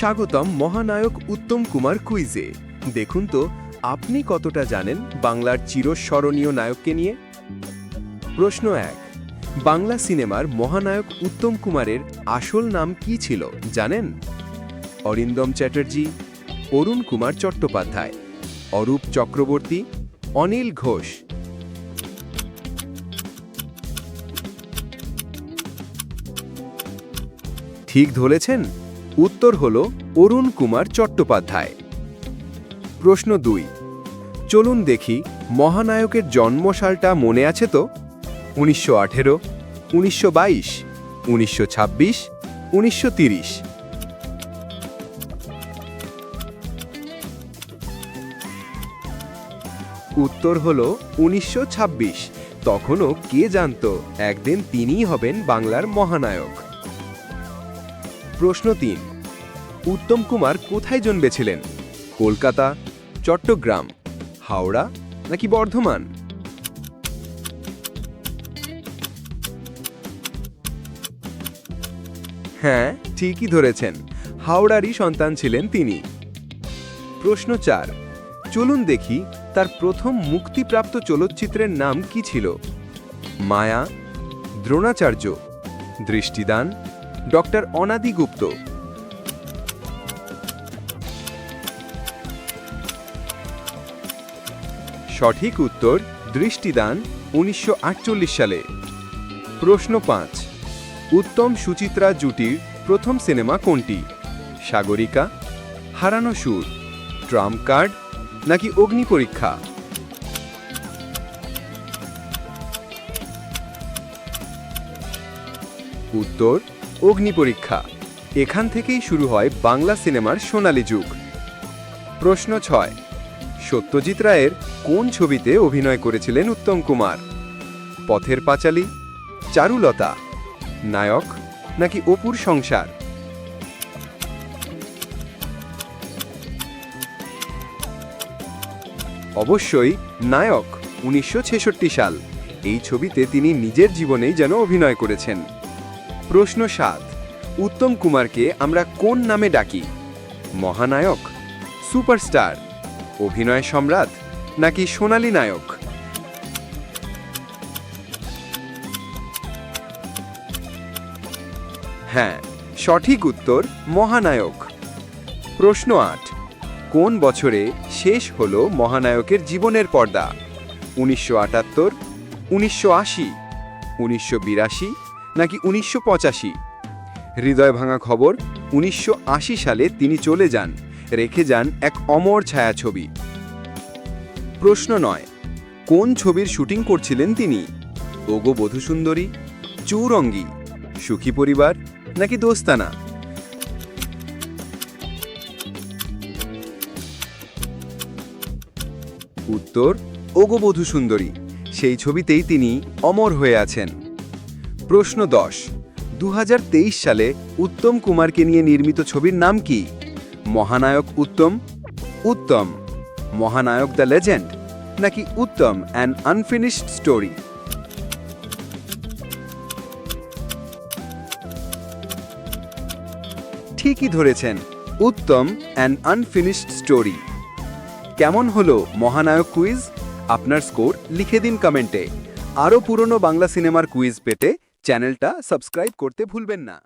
স্বাগতম মহানায়ক উত্তম কুমার কুইজে। দেখুন তো, আপনি কতটা জানেন বাংলার চিরস্মরণীয় নায়ককে নিয়ে? প্রশ্ন এক, বাংলা সিনেমার মহানায়ক উত্তম কুমারের আসল নাম কি ছিল জানেন? অরিন্দম চ্যাটার্জি, অরুণ কুমার চট্টোপাধ্যায়, অরূপ চক্রবর্তী, অনিল ঘোষ। ঠিক ধরেছেন? উত্তর হল অরুণ কুমার চট্টোপাধ্যায়। প্রশ্ন দুই, চলুন দেখি মহানায়কের জন্মসালটা মনে আছে তো? উনিশশো আঠেরো, উনিশশো বাইশ, উনিশশো ছাব্বিশ, উনিশশো তিরিশ। উত্তর হল উনিশশো ছাব্বিশ, তখনও কে জানত, একদিন তিনিই হবেন বাংলার মহানায়ক। প্রশ্ন তিন। উত্তম কুমার কোথায় জন্মেছিলেন? কলকাতা, চট্টগ্রাম, হাওড়া নাকি বর্ধমান? হ্যাঁ ঠিকই ধরেছেন। হাওড়ারই সন্তান ছিলেন তিনি। প্রশ্ন চার। চলুন দেখি তার প্রথম মুক্তিপ্রাপ্ত চলচ্চিত্রের নাম কি ছিল? মায়া, দ্রোণাচার্য, দৃষ্টিদান ডক্টর অনাদি গুপ্ত। সঠিক উত্তর, দৃষ্টিদান, উনিশশো আটচল্লিশ সালে। প্রশ্ন পাঁচ, উত্তম সুচিত্রা জুটির প্রথম সিনেমা কোনটি? সাগরিকা, হারানো সুর ট্রাম্প কার্ড, নাকি অগ্নি পরীক্ষা? উত্তর অগ্নি পরীক্ষা। এখান থেকেই শুরু হয় বাংলা সিনেমার সোনালী যুগ। প্রশ্ন ছয়, সত্যজিৎ রায়ের কোন ছবিতে অভিনয় করেছিলেন উত্তম কুমার? পথের পাঁচালী, চারুলতা, নায়ক নাকি অপুর সংসার? অবশ্যই নায়ক উনিশশো ছেষট্টি সাল। এই ছবিতে তিনি নিজের জীবনেই যেন অভিনয় করেছেন। প্রশ্ন সাত, উত্তম কুমারকে আমরা কোন নামে ডাকি? মহানায়ক, সুপারস্টার, অভিনয় সম্রাট, নাকি সোনালী নায়ক? হ্যাঁ সঠিক উত্তর মহানায়ক। প্রশ্ন আট, কোন বছরে শেষ হল মহানায়কের জীবনের পর্দা? উনিশশো আটাত্তর, উনিশশো আশি, উনিশশো বিরাশি নাকি উনিশশো পঁচাশি? হৃদয় ভাঙা খবর, উনিশশো আশি সালে তিনি চলে যান, রেখে যান এক অমর ছায়াছবি। প্রশ্ন নয়, কোন ছবির শুটিং করছিলেন তিনি? ওগো বধুসুন্দরী, চৌরঙ্গি, সুখী পরিবার নাকি দোস্তানা? উত্তর, ওগো বধুসুন্দরী, সেই ছবিতেই তিনি অমর হয়ে আছেন। প্রশ্ন দশ। দু সালে উত্তম কুমারকে নিয়ে নির্মিত ছবির নাম কি? মহানায়ক উত্তম উত্তম, মহানায়ক দ্য লেজেন্ড, নাকি উত্তম অ্যান আনফিনিশড স্টোরি? ঠিকই ধরেছেন, উত্তম অ্যান আনফিনিশড স্টোরি। কেমন হলো মহানায়ক কুইজ? আপনার স্কোর লিখে দিন কমেন্টে। আরও পুরনো বাংলা সিনেমার কুইজ পেতে চ্যানেলটা সাবস্ক্রাইব করতে ভুলবেন না